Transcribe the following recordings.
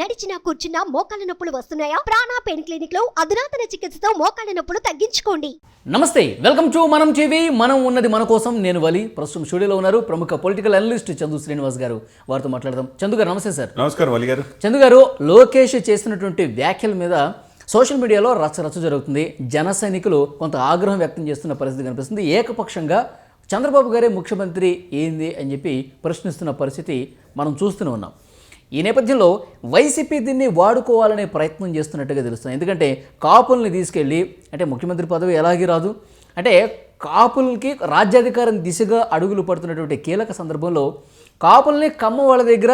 నడిచినా కూర్చున్నా మోకాళ్ళ నొప్పులు వస్తున్నాయా? ప్రాణా పెయిన్ క్లినిక్లో అధునాతన చికిత్సతో మోకాళ్ళ నొప్పులు తగ్గించుకోండి. నమస్తే వెల్కమ్ టు మనం టీవీ. మనం ఉన్నది మన కోసం నేను వలి. ప్రస్తుతం స్టూడియోలో ఉన్నారు ప్రముఖ పొలిటికల్ అనలిస్ట్ చందు శ్రీనివాస్ గారు. వారితో మాట్లాడదాం. చందు గారు నమస్తే సార్. నమస్కారం వలి గారు. చందు గారు లోకేష్ చేసినటువంటి వ్యాఖ్యల మీద సోషల్ మీడియాలో రచ్చ రచ్చ జరుగుతుంది. జన సైనికులు కొంత ఆగ్రహం వ్యక్తం చేస్తున్న పరిస్థితి కనిపిస్తుంది. ఏకపక్షంగా చంద్రబాబు గారే ముఖ్యమంత్రి ఏంది అని చెప్పి ప్రశ్నిస్తున్న పరిస్థితి మనం చూస్తూనే ఉన్నాం. ఈ నేపథ్యంలో వైసీపీ దీన్ని వాడుకోవాలనే ప్రయత్నం చేస్తున్నట్టుగా తెలుస్తుంది. ఎందుకంటే కాపుల్ని తీసుకెళ్ళి అంటే ముఖ్యమంత్రి పదవి ఎలాగే రాదు అంటే కాపులకి రాజ్యాధికారం దిశగా అడుగులు పడుతున్నటువంటి కీలక సందర్భంలో కాపుల్ని కమ్మ వాళ్ళ దగ్గర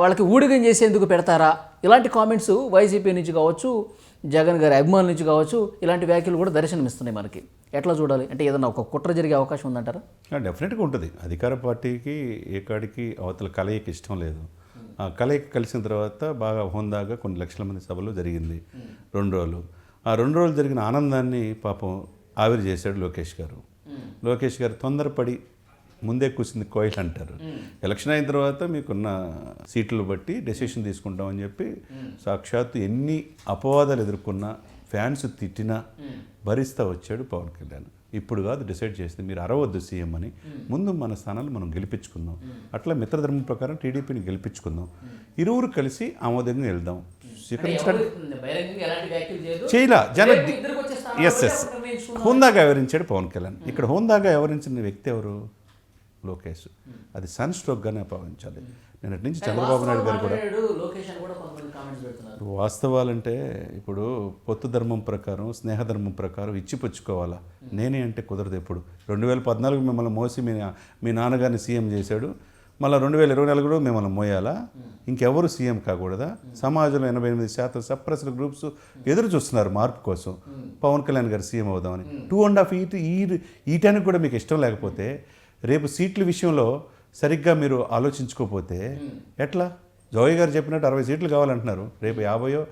వాళ్ళకి ఊడిగం చేసేందుకు పెడతారా? ఇలాంటి కామెంట్స్ వైసీపీ నుంచి కావచ్చు జగన్ గారి అభిమానుల నుంచి కావచ్చు ఇలాంటి వ్యాఖ్యలు కూడా దర్శనమిస్తున్నాయి మనకి. ఎట్లా చూడాలి? అంటే ఏదైనా ఒక కుట్ర జరిగే అవకాశం ఉందంటారా? డెఫినెట్గా ఉంటుంది. అధికార పార్టీకి ఏ కాడికి అవతల కలయికి ఇష్టం లేదు. ఆ కలయిక కలిసిన తర్వాత బాగా హోందాగా కొన్ని లక్షల మంది సభలు జరిగింది. రెండు రోజులు. ఆ రెండు రోజులు జరిగిన ఆనందాన్ని పాపం ఆవిరి చేశాడు లోకేష్ గారు. లోకేష్ గారు తొందరపడి ముందే కూసింది కోయిల్ అంటారు. ఎలక్షన్ అయిన తర్వాత మీకున్న సీట్లు బట్టి డెసిషన్ తీసుకుంటామని చెప్పి సాక్షాత్తు ఎన్ని అపవాదాలు ఎదుర్కొన్నా ఫ్యాన్స్ తిట్టినా భరిస్తా వచ్చాడు పవన్ కళ్యాణ్. ఇప్పుడు కాదు డిసైడ్ చేసింది. మీరు అరవద్దు సీఎం అని. ముందు మన స్థానాలు మనం గెలిపించుకుందాం. అట్లా మిత్రధర్మం ప్రకారం టీడీపీని గెలిపించుకుందాం. ఇరువురు కలిసి ఆమోదంగా వెళ్దాం. స్వీకరించడానికి చేయలా. జన ఎస్ ఎస్ హోందాగా వివరించాడు పవన్ కళ్యాణ్. ఇక్కడ హోందాగా వివరించిన వ్యక్తి ఎవరు? లోకేష్. అది సన్ స్ట్రోక్గానే భావించాలి నిన్నటి నుంచి చంద్రబాబు నాయుడు గారు కూడా వాస్తవాలంటే ఇప్పుడు పొత్తు ధర్మం ప్రకారం స్నేహధర్మం ప్రకారం ఇచ్చిపుచ్చుకోవాలా నేనే అంటే కుదరదు ఎప్పుడు. రెండు వేల పద్నాలుగు మిమ్మల్ని మోసి మీ మీ నాన్నగారిని సీఎం చేశాడు. మళ్ళీ రెండు వేల ఇరవై నాలుగులో మిమ్మల్ని మోయాలా? ఇంకెవరు సీఎం కాకూడదా? సమాజంలో ఎనభై ఎనిమిది శాతం సప్రెస్డ్ గ్రూప్స్ ఎదురు చూస్తున్నారు మార్పు కోసం. పవన్ కళ్యాణ్ గారు సీఎం అవుదామని. టూ అండ్ హాఫ్ ఈ ఈ టైంకి కూడా మీకు ఇష్టం లేకపోతే రేపు సీట్ల విషయంలో సరిగ్గా మీరు ఆలోచించుకోకపోతే ఎట్లా? జోయ్ గారు చెప్పినట్టు అరవై సీట్లు కావాలంటున్నారు. రేపు యాభయో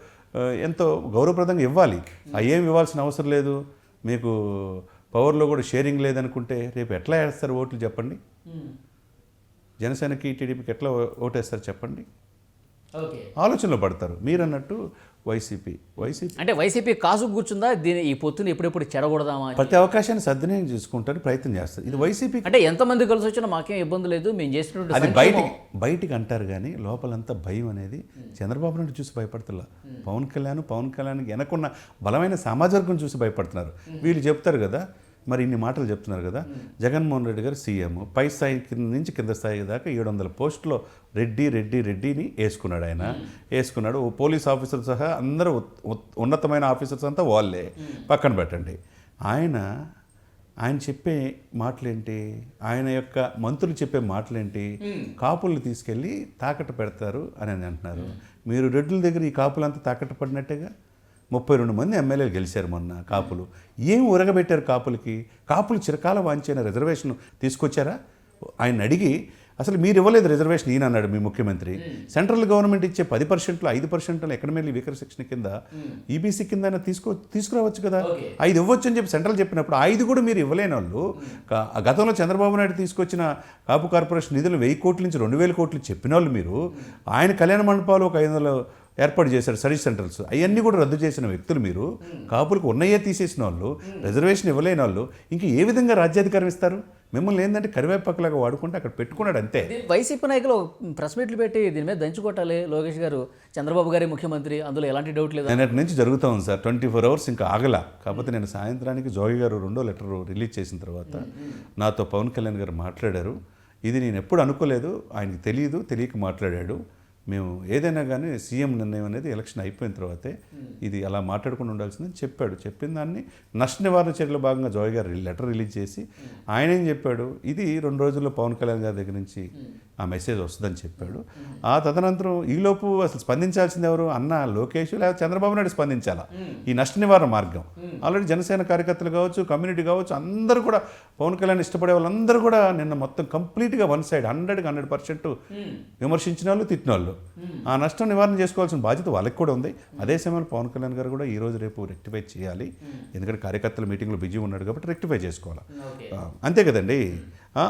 ఎంతో గౌరవప్రదంగా ఇవ్వాలి. ఆ ఏం ఇవ్వాల్సిన అవసరం లేదు. మీకు పవర్లో కూడా షేరింగ్ లేదనుకుంటే రేపు ఎట్లా వేస్తారు ఓట్లు చెప్పండి? జనసేనకి టీడీపీకి ఎట్లా ఓటేస్తారు చెప్పండి? ఆలోచనలో పడతారు. మీరు అన్నట్టు వైసీపీ. వైసీపీ. అంటే వైసీపీ కాసు కూర్చుందా? దీని ఈ పొత్తుని ఎప్పుడెప్పుడు చెడగొడదామా? ప్రతి అవకాశాన్ని సద్వినియోగం చేసుకుంటారు ప్రయత్నం చేస్తారు ఇది వైసీపీ అంటే ఎంతమంది కలిసి వచ్చినా మాకేం ఇబ్బంది లేదు మేము చేసినటువంటి అది బయటికి బయటికి అంటారు కానీ లోపలంతా భయం అనేది చంద్రబాబు నాయుడు చూసి భయపడుతున్నా పవన్ కళ్యాణ్ పవన్ కళ్యాణ్కి వెనకున్న బలమైన సామాజిక వర్గం చూసి భయపడుతున్నారు. వీళ్ళు చెప్తారు కదా మరి ఇన్ని మాటలు చెప్తున్నారు కదా. జగన్మోహన్ రెడ్డి గారు సీఎం. పై స్థాయి కింద నుంచి కింద స్థాయి దాకా ఏడు వందల పోస్టులో రెడ్డి రెడ్డి రెడ్డిని వేసుకున్నాడు ఆయన. వేసుకున్నాడు. ఓ పోలీస్ ఆఫీసర్ సహా అందరూ ఉన్నతమైన ఆఫీసర్స్ అంతా వాళ్ళే. పక్కన పెట్టండి. ఆయన ఆయన చెప్పే మాటలేంటి? ఆయన యొక్క మంత్రులు చెప్పే మాటలేంటి? కాపుల్ని తీసుకెళ్ళి తాకట్టు పెడతారు అని అని అంటున్నారు. మీరు రెడ్డుల దగ్గర ఈ కాపులంతా తాకట్టు పడినట్టుగా? ముప్పై రెండు మంది ఎమ్మెల్యేలు గెలిచారు మొన్న కాపులు. ఏం ఉరగబెట్టారు కాపులకి? కాపులు చిరకాల వాంచిన రిజర్వేషన్ తీసుకొచ్చారా? ఆయన అడిగి అసలు మీరు ఇవ్వలేదు రిజర్వేషన్ ఈయన అన్నాడు మీ ముఖ్యమంత్రి. సెంట్రల్ గవర్నమెంట్ ఇచ్చే పది పర్సెంట్లో ఐదు పర్సెంట్లో ఎకనమీ వీకర్ సెక్షన్ కింద ఈబీసీ కింద అయినా తీసుకో తీసుకురావచ్చు కదా? ఐదు ఇవ్వచ్చు అని చెప్పి సెంట్రల్ చెప్పినప్పుడు ఐదు కూడా మీరు ఇవ్వలేని వాళ్ళు. గతంలో చంద్రబాబు నాయుడు తీసుకొచ్చిన కాపు కార్పొరేషన్ నిధులు వెయ్యి కోట్ల నుంచి రెండు వేల కోట్లు చెప్పిన వాళ్ళు మీరు ఆయన కళ్యాణ మండపాలు ఒక ఐదు వందలు ఏర్పాటు చేశారు సర్వీస్ సెంటర్స్. అవన్నీ కూడా రద్దు చేసిన వ్యక్తులు మీరు. కాపులకు ఉన్నయే తీసేసిన వాళ్ళు రిజర్వేషన్ ఇవ్వలేని వాళ్ళు ఇంక ఏ విధంగా రాజ్యాధికారం ఇస్తారు? మిమ్మల్ని ఏంటంటే కరివేపాకులాగా వాడుకుంటే అక్కడ పెట్టుకున్నాడు అంతే. వైసీపీ నాయకులు ప్రెస్ మీట్లు పెట్టి దీని మీద దంచుకొట్టాలి లోకేష్ గారు. చంద్రబాబు గారి ముఖ్యమంత్రి అందులో ఎలాంటి డౌట్ లేదు? నిన్నటి నుంచి జరుగుతూ ఉంది సార్. ట్వంటీ ఫోర్ అవర్స్ ఇంకా ఆగల. కాకపోతే నేను సాయంత్రానికి జోగి గారు రెండో లెటర్ రిలీజ్ చేసిన తర్వాత నాతో పవన్ కళ్యాణ్ గారు మాట్లాడారు. ఇది నేను ఎప్పుడు అనుకోలేదు. ఆయనకి తెలియదు తెలియక మాట్లాడాడు. మేము ఏదైనా కానీ సీఎం నిర్ణయం అనేది ఎలక్షన్ అయిపోయిన తర్వాతే ఇది అలా మాట్లాడుకుని ఉండాల్సిందని చెప్పాడు. చెప్పిన దాన్ని నష్ట నివారణ చర్యల భాగంగా జోయ్ గారు లెటర్ రిలీజ్ చేసి ఆయన ఏం చెప్పాడు? ఇది రెండు రోజుల్లో పవన్ కళ్యాణ్ గారి దగ్గర నుంచి ఆ మెసేజ్ వస్తుందని చెప్పాడు. ఆ తదనంతరం ఈలోపు అసలు స్పందించాల్సింది ఎవరు? అన్న లోకేష్ లేదా చంద్రబాబు నాయుడు స్పందించాలా? ఈ నష్ట నివారణ మార్గం. ఆల్రెడీ జనసేన కార్యకర్తలు కావచ్చు కమ్యూనిటీ కావచ్చు అందరూ కూడా పవన్ కళ్యాణ్ ఇష్టపడే వాళ్ళందరూ కూడా నిన్న మొత్తం కంప్లీట్గా వన్ సైడ్ హండ్రెడ్కి హండ్రెడ్ పర్సెంట్ విమర్శించిన వాళ్ళు తిట్టిన వాళ్ళు. ఆ నష్టం నివారణ చేసుకోవాల్సిన బాధ్యత వాళ్ళకి కూడా ఉంది. అదే సమయంలో పవన్ కళ్యాణ్ గారు కూడా ఈ రోజు రేపు రెక్టిఫై చేయాలి. ఎందుకంటే కార్యకర్తల మీటింగ్లో బిజీ ఉన్నాడు కాబట్టి రెక్టిఫై చేసుకోవాలి? అంతే కదండి.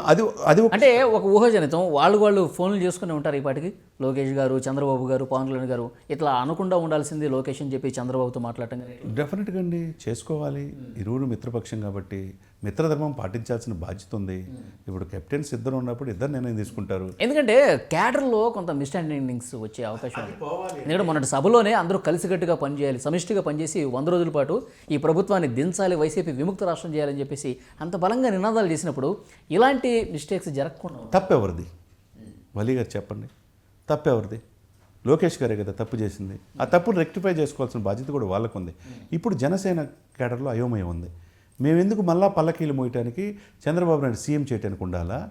అది అది అంటే ఒక ఊహాజనితం. వాళ్ళు వాళ్ళు ఫోన్లు చేసుకుని ఉంటారు ఈ పాటికి లోకేష్ గారు చంద్రబాబు గారు పవన్ కళ్యాణ్ గారు. ఇట్లా అనకుండా ఉండాల్సింది లోకేష్ అని చెప్పి చంద్రబాబుతో మాట్లాడటం డెఫినెట్గా అండి. చేసుకోవాలి. ఇరువురు మిత్రపక్షం కాబట్టి మిత్రధర్మం పాటించాల్సిన బాధ్యత ఉంది. ఇప్పుడు కెప్టెన్స్ ఇద్దరు ఉన్నప్పుడు ఇద్దరు నిర్ణయం తీసుకుంటారు. ఎందుకంటే క్యాడర్లో కొంత మిస్అండర్స్టాండింగ్స్ వచ్చే అవకాశం ఉంది. ఎందుకంటే మొన్నటి సభలోనే అందరూ కలిసికట్టుగా పనిచేయాలి సమిష్టిగా పనిచేసి వంద రోజుల పాటు ఈ ప్రభుత్వాన్ని దించాలి వైసీపీ విముక్త రాష్ట్రం చేయాలని చెప్పేసి అంత బలంగా నినాదాలు చేసినప్పుడు ఇలాంటి మిస్టేక్స్ జరగకుండా. తప్పెవరిది? వలి గారు చెప్పండి. తప్పెవరిది? లోకేష్ గారే కదా తప్పు చేసింది. ఆ తప్పును రెక్టిఫై చేసుకోవాల్సిన బాధ్యత కూడా వాళ్ళకు ఉంది ఇప్పుడు జనసేన కేడర్లో అయోమయం ఉంది. మేమెందుకు మళ్ళా పల్లకీలు మోయటానికి చంద్రబాబు నాయుడు సీఎం చేయటానికి ఉండాలా?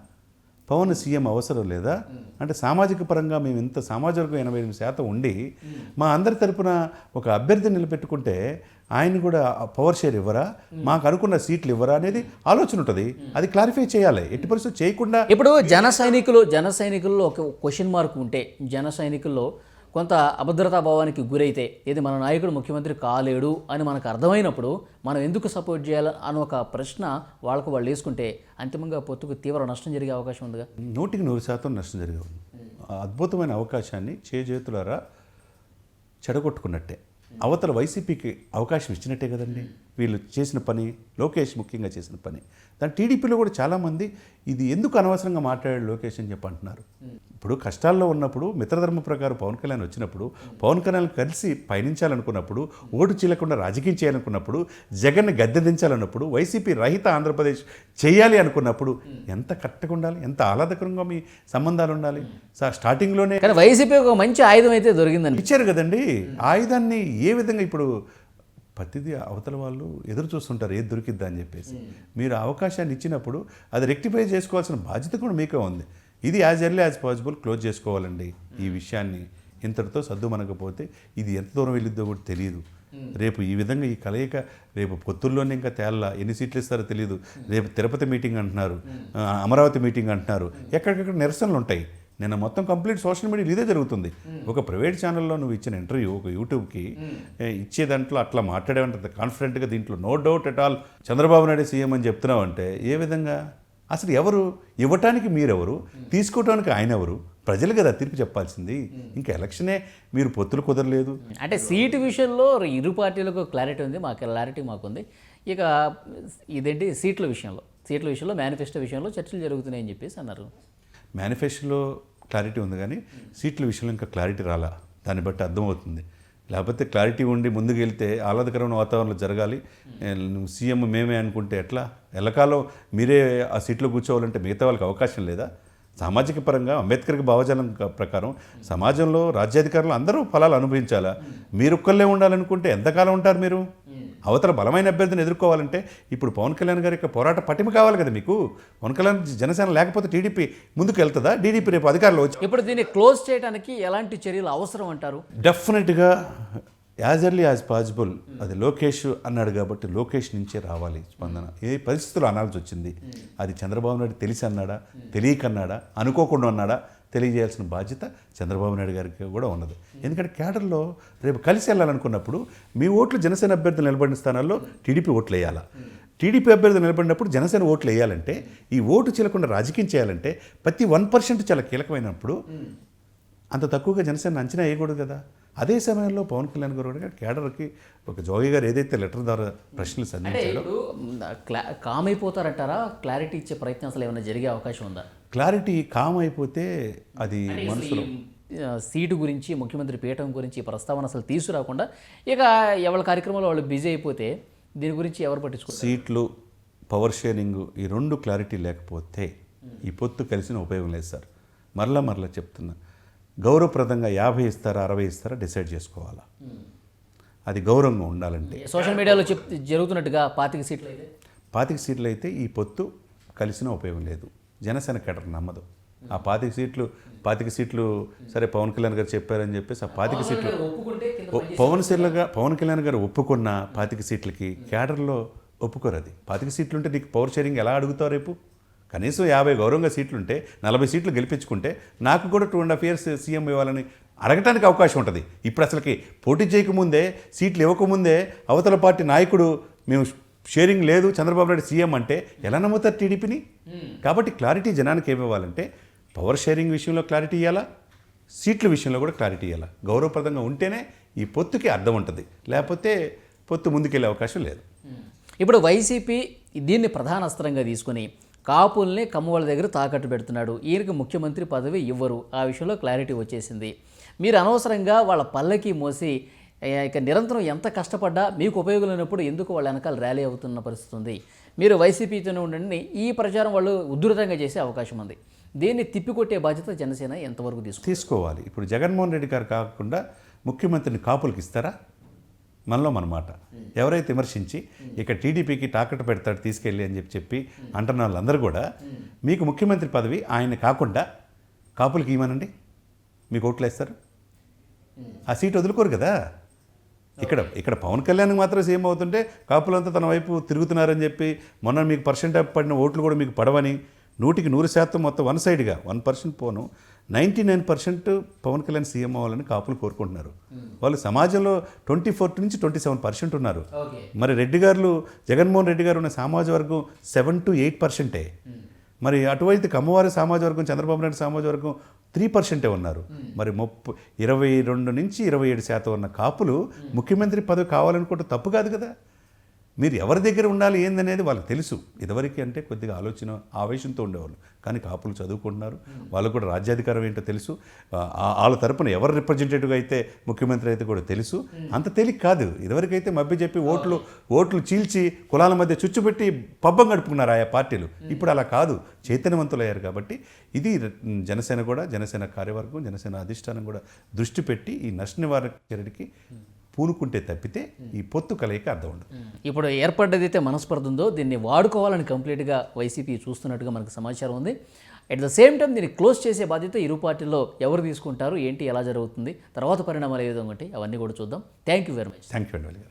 పవన్ సీఎం అవసరం లేదా? అంటే సామాజిక పరంగా మేము ఇంత సామాజిక ఎనభై ఎనిమిది శాతం ఉండి మా అందరి తరపున ఒక అభ్యర్థిని నిలబెట్టుకుంటే ఆయన కూడా పవర్ షేర్ ఇవ్వరా? మాకు అనుకున్న సీట్లు ఇవ్వరా అనేది ఆలోచన ఉంటుంది. అది క్లారిఫై చేయాలి. ఎట్టి పరిస్థితి చేయకుండా ఇప్పుడు జన సైనికులు జన సైనికుల్లో ఒక క్వశ్చన్ మార్క్ ఉంటే జన సైనికుల్లో కొంత అభద్రతా భావానికి గురైతే ఇది మన నాయకుడు ముఖ్యమంత్రి కాలేడు అని మనకు అర్థమైనప్పుడు మనం ఎందుకు సపోర్ట్ చేయాలి అని ఒక ప్రశ్న వాళ్ళకు వాళ్ళు వేసుకుంటే అంతిమంగా పొత్తుకు తీవ్ర నష్టం జరిగే అవకాశం ఉందిగా? నూటికి నూరు శాతం నష్టం జరిగే ఉంది. అద్భుతమైన అవకాశాన్ని చేజేతులారా చెడగొట్టుకున్నట్టే. అవతల వైసీపీకి అవకాశం ఇచ్చినట్టే కదండి. వీళ్ళు చేసిన పని లోకేష్ ముఖ్యంగా చేసిన పని. దాని టీడీపీలో కూడా చాలామంది ఇది ఎందుకు అనవసరంగా మాట్లాడాడు లోకేష్ అని చెప్పి అంటున్నారు. ఇప్పుడు కష్టాల్లో ఉన్నప్పుడు మిత్రధర్మ ప్రకారం పవన్ కళ్యాణ్ వచ్చినప్పుడు పవన్ కళ్యాణ్ కలిసి పయనించాలనుకున్నప్పుడు ఓటు చీలకుండా రాజకీయం చేయాలనుకున్నప్పుడు జగన్ని గద్దె దించాలన్నప్పుడు వైసీపీ రహిత ఆంధ్రప్రదేశ్ చేయాలి అనుకున్నప్పుడు ఎంత కరెక్ట్గా ఉండాలి? ఎంత ఆహ్లాదకరంగా మీ సంబంధాలు ఉండాలి? సార్ స్టార్టింగ్లోనే కానీ వైసీపీ ఒక మంచి ఆయుధం అయితే దొరికిందండి. ఇచ్చారు కదండి. ఆయుధాన్ని ఏ విధంగా ఇప్పుడు ప్రతిదీ అవతల వాళ్ళు ఎదురు చూస్తుంటారు ఏది దొరికిద్దా అని చెప్పేసి. మీరు అవకాశాన్ని ఇచ్చినప్పుడు అది రెక్టిఫై చేసుకోవాల్సిన బాధ్యత కూడా మీకే ఉంది. ఇది as early as possible close చేసుకోవాలండి ఈ విషయాన్ని. ఇంతటితో సర్దు మనకపోతే ఇది ఎంత దూరం వెళ్ళిద్దో కూడా తెలియదు రేపు ఈ విధంగా ఈ కలయిక రేపు పొత్తుల్లోనే ఇంకా తేల్లా ఎన్ని సీట్లు ఇస్తారో తెలియదు రేపు తిరుపతి మీటింగ్ అంటున్నారు అమరావతి మీటింగ్ అంటున్నారు ఎక్కడికక్కడ నిరసనలు ఉంటాయి. నిన్న మొత్తం కంప్లీట్ సోషల్ మీడియా ఇదే జరుగుతుంది. ఒక ప్రైవేట్ ఛానల్లో నువ్వు ఇచ్చిన ఇంటర్వ్యూ ఒక యూట్యూబ్కి ఇచ్చే దాంట్లో అట్లా మాట్లాడేవంటే కాన్ఫిడెంట్గా దీంట్లో no doubt at all Chandrababu Naidu CM అని చెప్తున్నావు అంటే ఏ విధంగా? అసలు ఎవరు? ఇవ్వటానికి మీరెవరు? తీసుకోవటానికి ఆయన ఎవరు ప్రజలు కదా తీర్పు చెప్పాల్సింది ఇంకా ఎలక్షనే మీరు పొత్తులు కుదరలేదు. అంటే సీటు విషయంలో ఇరు పార్టీలకు క్లారిటీ ఉంది మాకు క్లారిటీ మాకుంది. ఇక ఇదేంటి? సీట్ల విషయంలో. సీట్ల విషయంలో మేనిఫెస్టో విషయంలో చర్చలు జరుగుతున్నాయని చెప్పేసి అన్నారు. మేనిఫెస్టోలో క్లారిటీ ఉంది కానీ సీట్ల విషయంలో ఇంకా క్లారిటీ రాలా? దాన్ని బట్టి అర్థమవుతుంది. లేకపోతే క్లారిటీ ఉండి ముందుకు వెళ్తే ఆహ్లాదకరమైన వాతావరణంలో జరగాలి. సీఎం మేమే అనుకుంటే ఎట్లా? ఎల్లకాలం మీరే ఆ సీట్లో కూర్చోవాలంటే మిగతా వాళ్ళకి అవకాశం లేదా? సామాజిక పరంగా అంబేద్కర్కి భావజాలం క- ప్రకారం సమాజంలో రాజ్యాధికారులు అందరూ ఫలాలు అనుభవించాలా? మీరు ఒక్కళ్ళే ఉండాలనుకుంటే ఎంతకాలం ఉంటారు మీరు? అవతల బలమైన అభ్యర్థిని ఎదుర్కోవాలంటే ఇప్పుడు పవన్ కళ్యాణ్ గారి యొక్క పోరాట పటిమ కావాలి కదా మీకు? పవన్ కళ్యాణ్ జనసేన లేకపోతే టీడీపీ ముందుకు వెళ్తుందా? టీడీపీ రేపు అధికారంలో వచ్చి ఇప్పుడు దీన్ని క్లోజ్ చేయడానికి ఎలాంటి చర్యలు అవసరం అంటారు? డెఫినెట్గా యాజ్ ఎర్లీ యాజ్ పాసిబుల్ అది లోకేష్ అన్నాడు కాబట్టి లోకేష్ నుంచే రావాలి స్పందన. ఏ పరిస్థితులు అనాల్సి వచ్చింది. అది చంద్రబాబు నాయుడు తెలిసి అన్నాడా? తెలియక అన్నాడా అనుకోకుండా అన్నాడా? తెలియజేయాల్సిన బాధ్యత చంద్రబాబు నాయుడు గారికి కూడా ఉన్నది. ఎందుకంటే కేడర్లో రేపు కలిసి వెళ్ళాలనుకున్నప్పుడు మీ ఓట్లు జనసేన అభ్యర్థులు నిలబడిన స్థానాల్లో టీడీపీ ఓట్లు వేయాలా? టీడీపీ అభ్యర్థి నిలబడినప్పుడు జనసేన ఓట్లు వేయాలంటే ఈ ఓటు చీలకుండా రాజకీయం చేయాలంటే ప్రతి వన్ పర్సెంట్ చాలా కీలకమైనప్పుడు అంత తక్కువగా జనసేన అంచనా వేయకూడదు కదా. అదే సమయంలో పవన్ కళ్యాణ్ గారు కూడా కేడర్కి ఒక జోగి గారు ఏదైతే లెటర్ ద్వారా ప్రశ్నలు అంటే సంధించాడో ఇప్పుడు క్లా కామ్ అయిపోతారంటారా క్లారిటీ ఇచ్చే ప్రయత్నం అసలు ఏమైనా జరిగే అవకాశం ఉందా? క్లారిటీ కామ్ అయిపోతే అది మనసులో సీటు గురించి ముఖ్యమంత్రి పీఠం గురించి ప్రస్తావన అసలు తీసుకురాకుండా ఇక ఎవరి కార్యక్రమాలు వాళ్ళు బిజీ అయిపోతే దీని గురించి ఎవరు పట్టించుకో సీట్లు పవర్ షేరింగ్ ఈ రెండు క్లారిటీ లేకపోతే ఈ పొత్తు కలిసిన ఉపయోగం లేదు సార్. మరలా మరలా చెప్తున్నా. గౌరవప్రదంగా యాభై ఇస్తారా అరవై ఇస్తారా డిసైడ్ చేసుకోవాలా. అది గౌరవంగా ఉండాలంటే. సోషల్ మీడియాలో చెప్ జరుగుతున్నట్టుగా పాతిక సీట్లు అయితే? పాతిక సీట్లు అయితే ఈ పొత్తు కలిసిన ఉపయోగం లేదు. జనసేన కేటర్ నమ్మదు. ఆ పాతిక సీట్లు పాతిక సీట్లు సరే పవన్ కళ్యాణ్ గారు చెప్పారని చెప్పేసి ఆ పాతిక సీట్లు పవన్ సీట్లుగా పవన్ కళ్యాణ్ గారు ఒప్పుకున్న పాతిక సీట్లకి కేడర్లో ఒప్పుకోరు అది. పాతిక సీట్లు ఉంటే నీకు పవర్ షేరింగ్ ఎలా అడుగుతావు రేపు? కనీసం యాభై గౌరవంగా సీట్లు ఉంటే నలభై సీట్లు గెలిపించుకుంటే నాకు కూడా two and half years CM ఇవ్వాలని అడగటానికి అవకాశం ఉంటుంది. ఇప్పుడు అసలుకి పోటీ చేయకముందే సీట్లు ఇవ్వకముందే అవతల పార్టీ నాయకుడు మేము షేరింగ్ లేదు చంద్రబాబు నాయుడు సీఎం అంటే ఎలా నమ్ముతారు టీడీపీని? కాబట్టి క్లారిటీ జనానికి ఏమి ఇవ్వాలంటే పవర్ షేరింగ్ విషయంలో క్లారిటీ ఇవ్వాలా సీట్ల విషయంలో కూడా క్లారిటీ ఇవ్వాలా గౌరవప్రదంగా ఉంటేనే ఈ పొత్తుకి అర్థం ఉంటుంది. లేకపోతే పొత్తు ముందుకెళ్ళే అవకాశం లేదు. ఇప్పుడు వైసీపీ దీన్ని ప్రధాన అస్త్రంగా తీసుకొని కాపుల్ని కమ్మవాళ్ళ దగ్గర తాకట్టు పెడుతున్నాడు. ఈయనకి ముఖ్యమంత్రి పదవి ఇవ్వరు. ఆ విషయంలో క్లారిటీ వచ్చేసింది. మీరు అనవసరంగా వాళ్ళ పల్లకి మోసి ఇక నిరంతరం ఎంత కష్టపడ్డా మీకు ఉపయోగం లేనప్పుడు ఎందుకు వాళ్ళ వెనకాల ర్యాలీ అవుతున్న పరిస్థితి ఉంది? మీరు వైసీపీతోనే ఉండండి ఈ ప్రచారం వాళ్ళు ఉధృతంగా చేసే అవకాశం ఉంది. దీన్ని తిప్పికొట్టే బాధ్యత జనసేన ఎంతవరకు తీసుకు తీసుకోవాలి. ఇప్పుడు జగన్మోహన్ రెడ్డి గారు కాకుండా ముఖ్యమంత్రిని కాపులకి ఇస్తారా? మనలో మన మాట. ఎవరైతే విమర్శించి ఇక టీడీపీకి తాకట్టు పెడతాడు తీసుకెళ్ళి అని చెప్పి చెప్పి అంటున్న వాళ్ళందరూ కూడా మీకు ముఖ్యమంత్రి పదవి ఆయన కాకుండా కాపులకి ఇవ్వనండి? మీకు ఓట్లు వేస్తారు ఆ సీట్ వదులుకోరు కదా? ఇక్కడ ఇక్కడ పవన్ కళ్యాణ్ మాత్రం సీఎం అవుతుంటే కాపులంతా తన వైపు తిరుగుతున్నారని చెప్పి మొన్న మీకు పర్సెంట్ పడిన ఓట్లు కూడా మీకు పడవని నూటికి నూరు శాతం మొత్తం వన్ సైడ్గా వన్ పర్సెంట్ పోను ninety nine percent Pawan Kalyan CM అవ్వాలని కాపులు కోరుకుంటున్నారు. వాళ్ళు సమాజంలో ట్వంటీ ఫోర్ నుంచి ట్వంటీ సెవెన్ పర్సెంట్ ఉన్నారు. మరి రెడ్డి గారు జగన్మోహన్ రెడ్డి గారు ఉన్న సామాజ వర్గం సెవెన్ టు ఎయిట్ పర్సెంటే. మరి అటువైపు కమ్మవారి సమాజ వర్గం చంద్రబాబు నాయుడు సమాజ వర్గం త్రీ పర్సెంటే ఉన్నారు. మరి ముప్పు ఇరవై రెండు నుంచి ఇరవై ఏడు శాతం ఉన్న కాపులు ముఖ్యమంత్రి పదవి కావాలనుకుంటే తప్పు కాదు కదా. మీరు ఎవరి దగ్గర ఉండాలి ఏందనేది వాళ్ళకి తెలుసు. ఇదివరకు అంటే కొద్దిగా ఆలోచన ఆవేశంతో ఉండేవాళ్ళు. కానీ కాపులు చదువుకుంటున్నారు. వాళ్ళకు కూడా రాజ్యాధికారం ఏంటో తెలుసు. వాళ్ళ తరపున ఎవరు రిప్రజెంటేటివ్ అయితే ముఖ్యమంత్రి అయితే కూడా తెలుసు. అంత తేలిక కాదు. ఇదివరకైతే మభ్య చెప్పి ఓట్లు ఓట్లు చీల్చి కులాల మధ్య చుచ్చుపెట్టి పబ్బం గడుపుకున్నారు ఆయా పార్టీలు. ఇప్పుడు అలా కాదు. చైతన్యవంతులయ్యారు కాబట్టి ఇది జనసేన కూడా జనసేన కార్యవర్గం జనసేన అధిష్టానం కూడా దృష్టి పెట్టి ఈ నష్ట నివారణ చర్యకి పూనుకుంటే తప్పితే ఈ పొత్తు కలయిక అర్థం ఉండదు. ఇప్పుడు ఏర్పడ్డదైతే మనస్పర్ధ ఉందో దీన్ని వాడుకోవాలని కంప్లీట్గా వైసీపీ చూస్తున్నట్టుగా మనకు సమాచారం ఉంది. అట్ ద సేమ్ టైం దీన్ని క్లోజ్ చేసే బాధ్యత ఇరు పార్టీల్లో ఎవరు తీసుకుంటారు ఏంటి ఎలా జరుగుతుంది తర్వాత పరిణామాలు ఏ విధంగా ఉంటాయి అవన్నీ కూడా చూద్దాం. Thank you very much thank you అండి